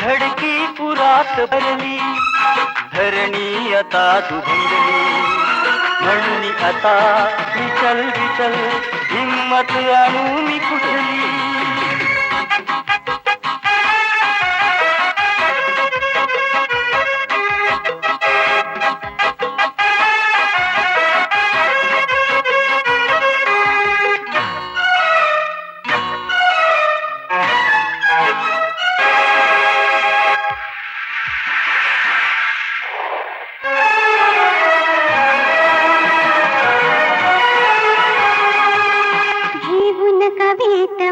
धडकी पुरात भरली धरणी आता दुधंगली म्हणून आता विचल विचल हिम्मत आणू मी कुठली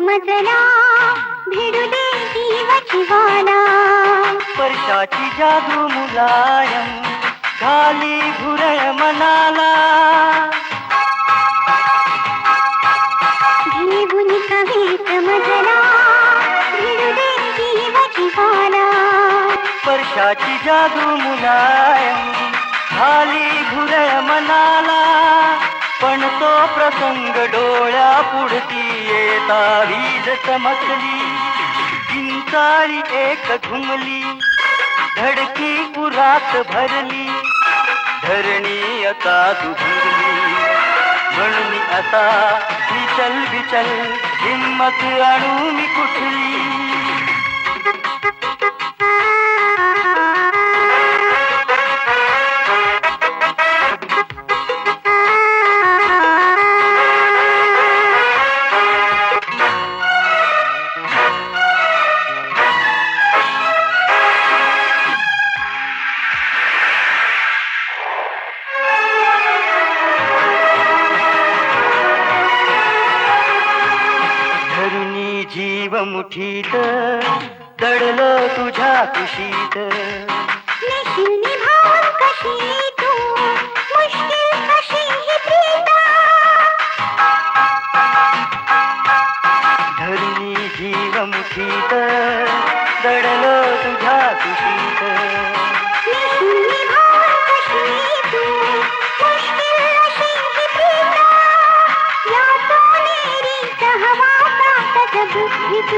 मदना भिड़ू देगी मछवाना परशाची जादू मुलायम खाली घुरय मनाला। भीबुनी कवित मदना भिड़ू देगी मछवाना परशाची जादू मुलायम प्रसंग डोळ्या पुढती येता वीज चमकली. चिंचाळी एक घुमली. धडकी उरात भरली. धरणी आता दुभंगली म्हणून आता विचल विचल, हिम्मत आणू मी कुठली? मुठीत दडलं तुझ्या कुशीत। धरणी जीव मुठीत दडलं तुझ्या कुशीत।